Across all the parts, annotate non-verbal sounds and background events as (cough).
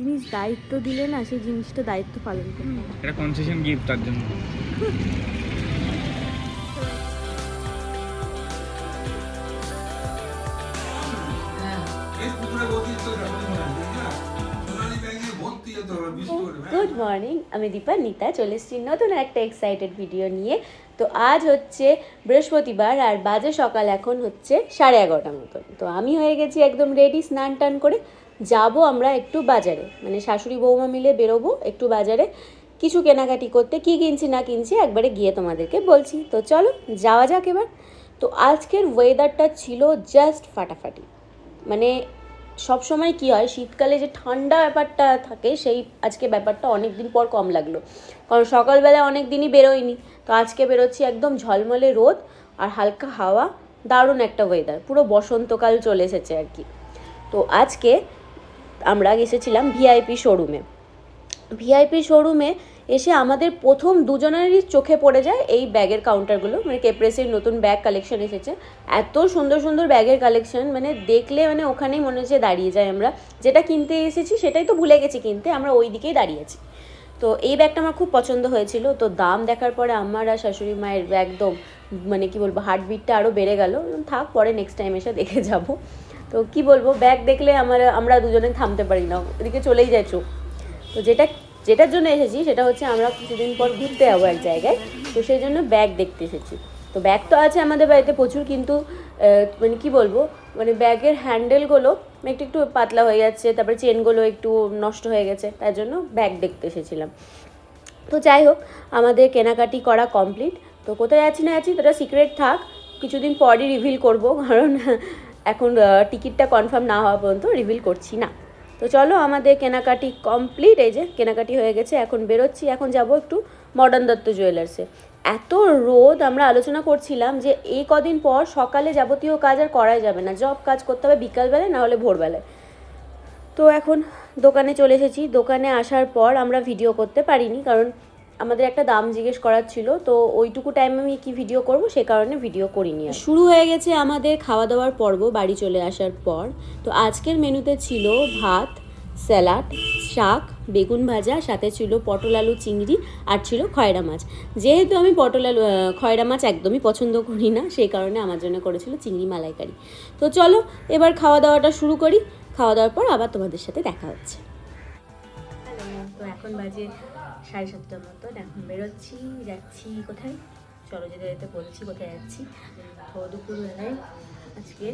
জিনিস দায়িত্ব দিলে না সেই জিনিসটা দায়িত্ব পালন করতে এটা কনসেশন গিফট তার জন্য। গুড মর্নিং আমি দীপা নিতা চলে এসেছি নতুন একটা এক্সাইটেড ভিডিও নিয়ে। তো আজ হচ্ছে বৃহস্পতিবার আর বাজে সকাল এখন হচ্ছে সাড়ে এগারোটার মতন। তো আমি হয়ে গেছি একদম রেডি স্নান টান করে। যাব আমরা একটু বাজারে। মানে শাশুড়ি বৌমা মিলে বেরোবো একটু বাজারে। কিছু কেনাকাটি করতে, কি কিনছি না কিনছি একবারে গিয়ে তোমাদেরকে বলছি। তো চলো, যাওয়া যাক এবার। তো আজকের ওয়েদারটা ছিল জাস্ট ফাটাফাটি। মানে সব সময় কি হয়, শীতকালে যে ঠান্ডা ব্যাপারটা থাকে, সেই আজকে ব্যাপারটা অনেক দিন পর কম লাগল। কারণ সকালবেলা অনেক দিনই বেরোয়নি। তো আজকে বেরোচ্ছি একদম ঝলমলে রোদ আর হালকা হাওয়া। দারুণ একটা ওয়েদার পুরো বসন্তকাল চলে এসেছে আর কি। তো আজকে আমরা এসেছিলাম ভিআইপি শোরুমে ভিআইপি শোরুমে এসে আমাদের প্রথম দুজনেরই চোখে পড়ে যায় এই ব্যাগের কাউন্টারগুলো মানে কেপ্রেসের নতুন ব্যাগ কালেকশন এসেছে। এত সুন্দর সুন্দর ব্যাগের কালেকশন মানে দেখলে মানে ওখানেই মনে হচ্ছে দাঁড়িয়ে যায় আমরা। যেটা কিনতে এসেছি সেটাই তো ভুলে গেছি কিনতে, আমরা ওই দিকেই দাঁড়িয়েছি তো এই ব্যাগটা আমার খুব পছন্দ হয়েছিল। তো দাম দেখার পরে আমার আর শাশুড়ি মায়ের একদম মানে কি বলব হার্টবিটটা আরও বেড়ে গেল। থাক, পরে নেক্সট টাইম এসে দেখে যাব। তো কি বলব ব্যাগ দেখলে আমার, আমরা দুজনে থামতে পারি না। ওদিকে চলেই যায় চোখ। তো যেটা, যেটার জন্য এসেছি সেটা হচ্ছে আমরা কিছুদিন পর ঘুরতে যাব এক জায়গায়। তো সেই জন্য ব্যাগ দেখতে এসেছি। তো ব্যাগ তো আছে আমাদের বাড়িতে প্রচুর, কিন্তু মানে কি বলব মানে ব্যাগের হ্যান্ডেলগুলো একটু একটু পাতলা হয়ে যাচ্ছে, তারপরে চেনগুলো একটু নষ্ট হয়ে গেছে, তার জন্য ব্যাগ দেখতে এসেছিলাম। তো যাই হোক, আমাদের কেনাকাটি করা কমপ্লিট তো কোথায় যাচ্ছি না যাচ্ছি তোটা সিক্রেট থাক, কিছুদিন পরই রিভিল করব, কারণ এখন টিকিটটা কনফার্ম না হওয়া পর্যন্ত রিভিল করছি না। তো চলো আমাদের কেনাকাটি কমপ্লিট এই যে কেনাকাটি হয়ে গেছে, এখন বেরোচ্ছি, এখন যাব একটু মডার্ন দত্ত জুয়েলার্সে এত রোদ, আমরা আলোচনা করছিলাম যে এই কদিন পর সকালে যাবতীয় কাজ আর করাই যাবে না। জব কাজ করতে হবে বিকালবেলায়, না হলে ভোরবেলায়। তো এখন দোকানে চলে এসেছি। দোকানে আসার পর আমরা ভিডিও করতে পারিনি, কারণ আমাদের একটা দাম জিজ্ঞেস করার ছিল তো ওইটুকু টাইম আমি কি ভিডিও করব? সে কারণে ভিডিও করিনি শুরু হয়ে গেছে আমাদের খাওয়া দাওয়ার পর্ব বাড়ি চলে আসার পর। তো আজকের মেনুতে ছিল ভাত স্যালাড শাক বেগুন ভাজা সাথে ছিল পটল আলু চিংড়ি আর ছিল খয়রা মাছ। যেহেতু আমি পটল আলু খয়রা মাছ একদমই পছন্দ করি না সেই কারণে আমার জন্য করেছিল চিংড়ি মালাইকারি। তো চলো এবার খাওয়া দাওয়াটা শুরু করি। খাওয়া দাওয়ার পর আবার তোমাদের সাথে দেখা হচ্ছে। তো এখন বাজে সাড়ে সাতটার মতন এখন বেরোচ্ছি, যাচ্ছি কোথায়? চলো যেতে যেতে বলছি কোথায় যাচ্ছি। তো দুপুরবেলায় আজকে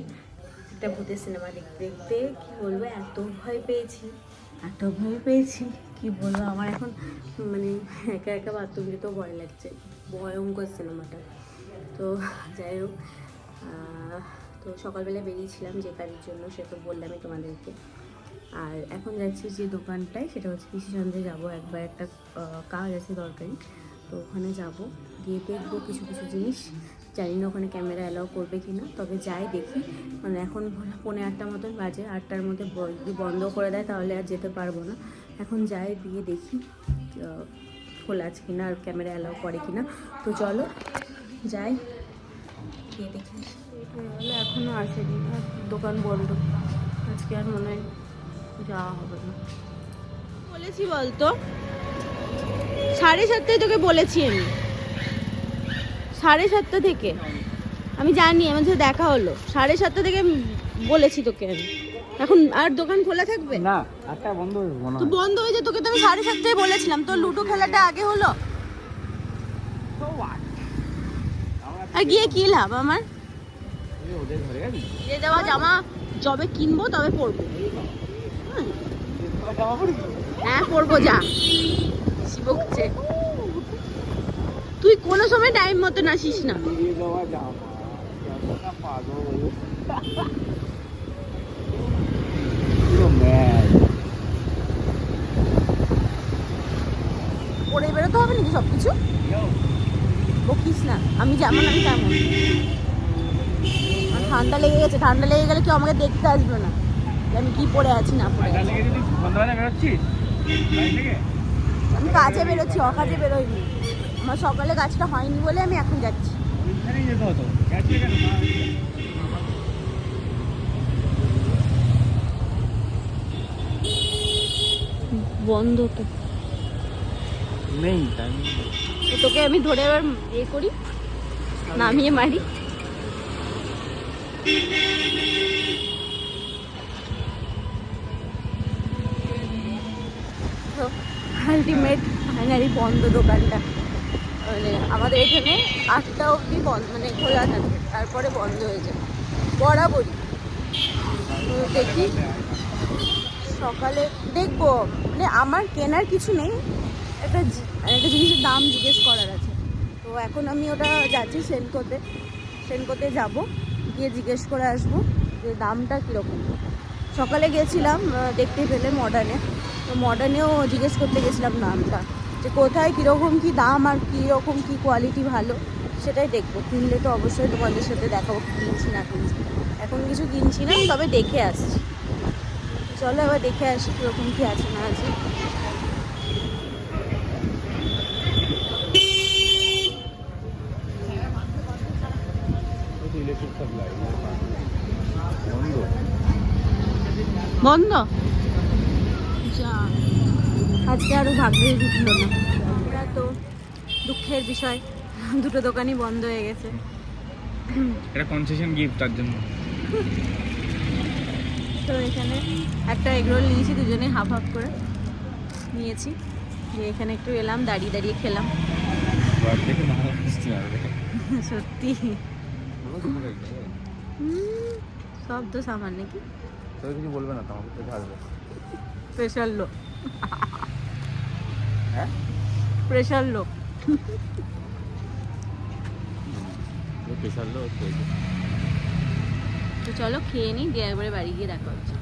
একটা ভূতের সিনেমা দেখতে, কি বলব, এত ভয় পেয়েছি। এত ভয় পেয়েছি? কি বলব, আমার এখন মানে একা একা বাথরুম ভয় লাগছে। ভয়ঙ্কর সিনেমাটা। তো যাই হোক তো সকালবেলা বেরিয়েছিলাম যে কাজের জন্য, সে তো বললামই তোমাদেরকে। আর এখন যাচ্ছি যে দোকানটায়, সেটা হচ্ছে কৃষিচন্দ্রে যাব। একবার একটা কাজ আছে দরকারি, তো ওখানে যাব। গিয়ে দেখব কিছু কিছু জিনিস। জানি না ওখানে ক্যামেরা অ্যালাউ করবে কি না তবে যাই দেখি। মানে এখন পৌনে আটটার মতন বাজে, আটটার মধ্যে যদি বন্ধ করে দেয় তাহলে আর যেতে পারব না। এখন যাই দিয়ে দেখি খোলা আছে কি না আর ক্যামেরা অ্যালাউ করে কি না তো চলো, যাই, গিয়ে দেখি। এখনও আসেনি দোকান বন্ধ। আজকে আর মনে হয় যাওয়া হবে না। বলেছি বলতো? সাড়ে সাতটায় তোকে বলেছি আমি। সাড়ে সাতটা থেকে। আমি জানি আমার সাথে দেখা হলো। সাড়ে সাতটা থেকে বলেছি তোকে আমি। এখন আর দোকান খোলা থাকবে? না আটটা বন্ধ হয়ে তো বন্ধ হয়েছে তোকে তো আমি সাড়ে সাতটায় বলেছিলাম। তোর লুডো খেলাটা আগে হলো? আর গিয়ে কি লাভ আমার? যে দেওয়া জামা যবে কিনবো তবে পরবো। হ্যাঁ যা। তুই কোনো সময় টাইম মতো আসিস না। পুরো বেরোতে হবে নাকি সব কিছু বকিস না। আমি যেমন আমি ঠান্ডা লেগে গেছে। ঠান্ডা লেগে গেলে কেউ আমাকে দেখতে আসবে না। আমি কি পরে আছি না পরে আছি। আমি কাজে বেরোচ্ছি অকাজে বেরোইনি। আমার সকালে কাজটা হয়নি বলে আমি এখন যাচ্ছি। বন্ধ তো। নেই তোকে আমি ধরে এবার এ করি নামিয়ে মারি। আলটিমেট ফাইনালি বন্ধ দোকানটা। মানে আমাদের এখানে আটটা অবধি বন্ধ মানে খোলা থাকে, তারপরে বন্ধ হয়ে যায়। বরাবরই। দেখি, সকালে দেখব মানে আমার কেনার কিছু নেই, একটা একটা জিনিসের দাম জিজ্ঞেস করার আছে। তো এখন আমি ওটা যাচ্ছি সেনকোতে সেনকোতে যাব, গিয়ে জিজ্ঞেস করে আসব যে দামটা কীরকম। সকালে গেছিলাম দেখতে পেলে মডার্নে তো মডার্নেও জিজ্ঞেস করতে গেছিলাম দামটা যে কোথায় কীরকম কী দাম আর কীরকম কী কোয়ালিটি ভালো সেটাই দেখব। কিনলে তো অবশ্যই তোমাদের সাথে দেখাবো কিনছি না কিনছি। এখন কিছু কিনছি না তবে দেখে আসছি। চলো এবার দেখে আসি কীরকম কী আছে না আছে। বন্ধ? আজকে আরও ভাগ্যে ঢুকলো না। এটা তো দুঃখের বিষয় দুটো দোকানই বন্ধ হয়ে গেছে। এটা কনসেশন গিফট তার জন্য। তো এখানে একটা এগরোল নিয়েছি দুজনে হাফ হাফ করে নিয়েছি। দিয়ে এখানে একটু এলাম দাঁড়িয়ে দাঁড়িয়ে খেলাম। সত্যি। সব তো সামান নাকি? কিছু বলবে না তো তো থাকবে প্রেশার লো হ্যাঁ প্রেশার লো প্রেশার লো তো চলো খেয়ে নিই দিয়ে একবারে বাড়ি গিয়ে দেখা হচ্ছে।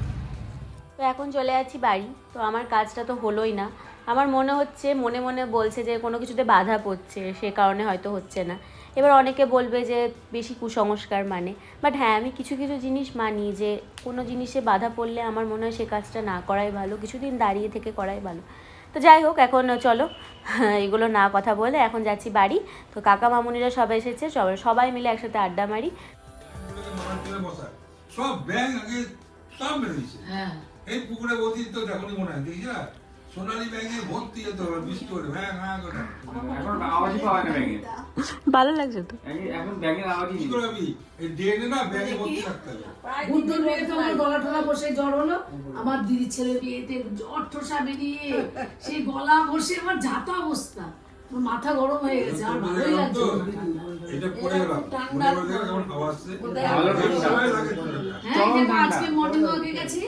তো এখন চলে যাচ্ছি বাড়ি তো আমার কাজটা তো হলোই না। আমার মনে হচ্ছে মনে মনে বলছে যে কোনো কিছুতে বাধা পড়ছে সে কারণে হয়তো হচ্ছে না। এবার অনেকে বলবে যে বেশি কুসংস্কার মানে। বাট হ্যাঁ আমি কিছু কিছু জিনিস মানি যে কোনো জিনিসে বাধা পড়লে আমার মনে হয় সে কাজটা না করাই ভালো কিছুদিন দাঁড়িয়ে থেকে করাই ভালো। তো যাই হোক এখন চলো (laughs) এগুলো না কথা বলে এখন যাচ্ছি বাড়ি। তো কাকা মামুনিরা সবাই এসেছে সবাই সবাই মিলে একসাথে আড্ডা মারি। সব ব্যাঙ আগে সব বেরোইছে এই পুকুরে বসি তো দেখনি মনে হয় দেখছি না সোনালি ব্যাঙে ভর্তি যেতে হবে বৃষ্টি করে ভ্যাং ভ্যাং করে এখন আওয়াজই পাওয়া না ব্যাঙের ভালো লাগছে তো। এখন ব্যাঙের আওয়াজই কি করে এই ড্রেনে না ব্যাঙে ভর্তি থাকতে হবে। বুদ্ধর বিয়েতে আমার গলা টলা বসে জ্বর হলো। আমার দিদির ছেলে বিয়েতে জ্বর ঠোসা বেরিয়ে সেই গলা বসে আমার যাতা অবস্থা। মাথা গরম হয়ে গেছে আর ভালোই লাগছে না এটা পড়ে গেলাম। ঠান্ডা করে দেখো কেমন হাওয়া আসছে। ভালো ঠান্ডা। সময় লাগে ঠান্ডাটা। হ্যাঁ দেখো আজকে মর্নিং ওয়াকে গেছি।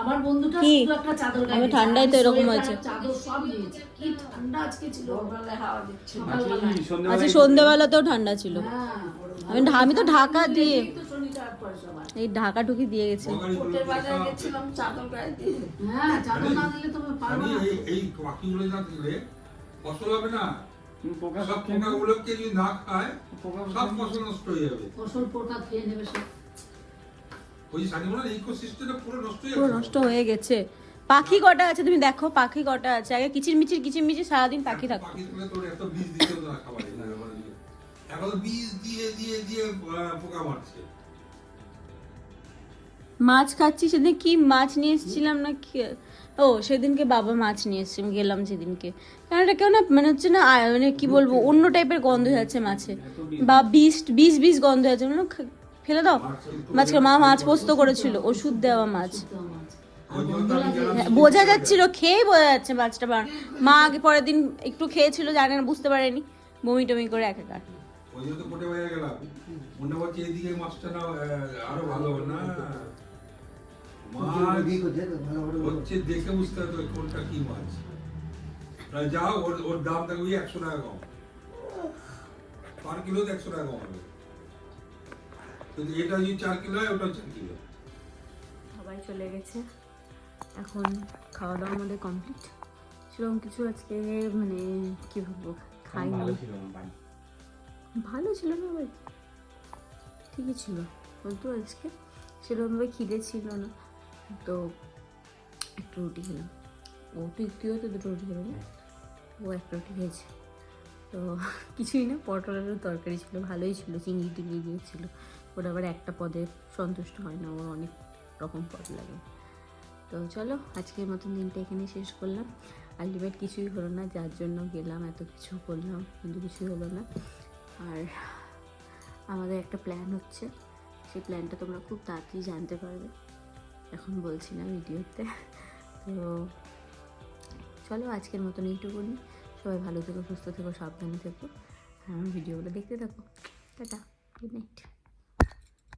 আমার বন্ধুটা শুধু একটা চাদর গায়ে আমি ঠান্ডায় তো এরকম সোয়েটার, হয়েছে। চাদর সব নিয়েছে কি ঠান্ডা আজকে ছিল। হাওয়া আচ্ছা সন্ধ্যেবেলাতেও ঠান্ডা ছিল। হ্যাঁ। আমি আমি তো ঢাকা দিয়ে এই ঢাকা ঢুকি দিয়ে গেছে। চাদর গায়ে দিয়ে। হ্যাঁ চাদর না দিলে তুমি পারবে না। এই এই না দিলে ফসল হবে না? পোকা সব পোকাগুলোকে যদি না খায় সব ফসল নষ্ট হয়ে যাবে। ফসল পোকা খেয়ে নেবে সব ওই সানিমোনার ইকোসিস্টেমটা পুরো নষ্ট হয়ে পুরো নষ্ট হয়ে গেছে। পাখি কটা আছে তুমি দেখো পাখি কটা আছে। আগে কিচির মিচির কিচির মিচির সারাদিন পাখি থাকতো। তোর এত বীজ দিতে না খাবারে। এখন বীজ দিয়ে দিয়ে দিয়ে পোকা মারছে। মাছ খাচ্ছি সেদিন কি মাছ নিয়ে এসেছিলাম না কি? ও সেদিনকে বাবা মাছ নিয়ে এসছে আমি গেলাম সেদিনকে। কারণ এটা কেউ না মানে হচ্ছে না মানে কি বলব অন্য টাইপের গন্ধ যাচ্ছে মাছে। বা বিষ বিষ বিষ গন্ধ যাচ্ছে মানে ফেলে দাও। মাছকে মা মাছ পোস্ত করেছিল ওষুধ দেওয়া মাছ। হ্যাঁ, বোঝা যাচ্ছিল খেয়ে বোঝা যাচ্ছে মাছটা মা আগে পরের দিন একটু খেয়েছিল জানে না বুঝতে পারেনি। বমি টমি করে একাকার। ওই জন্য তো গেলাম। মনে হচ্ছে এইদিকে মাছটা না আরও ভালো না? মাছ হচ্ছে দেখে বুঝতে হবে কোনটা কি মাছ যাও ওর ওর দাম থাকবে একশো টাকা কম পার কিলো একশো টাকা কম হবে কিন্তু এটা যদি চার কিলো হয় ওটা চার কিলো সবাই চলে গেছে। এখন খাওয়া দাওয়া আমাদের কমপ্লিট সেরকম কিছু আজকে মানে কি বলব খাইনি। ভালো ছিল না ভাই? ঠিকই ছিল। কিন্তু আজকে সেরকমভাবে খিদে ছিল না। তো একটু রুটি খেলাম। ও তুই তুইও তো দুটো রুটি খেলো ও একটা রুটি খেয়েছে। তো (laughs) কিছুই না পটলের তরকারি ছিল ভালোই ছিল চিংড়ি টিংড়ি দিয়েছিল ওটা আবার একটা পদে সন্তুষ্ট হয় না ওর অনেক রকম পদ লাগে। তো চলো আজকের মতন দিনটা এখানে শেষ করলাম। আলটিমেট কিছুই হলো না যার জন্য গেলাম এত কিছু করলাম কিন্তু কিছুই হলো না। আর আমাদের একটা প্ল্যান হচ্ছে সেই প্ল্যানটা তোমরা খুব তাড়াতাড়ি জানতে পারবে। এখন বলছি না ভিডিওতে। তো চলো আজকের মতন এইটুকুনি সবাই ভালো থেকো, সুস্থ থেকো, সাবধানে থেকো। হ্যাঁ ভিডিওগুলো দেখতে থাকো। Tata good night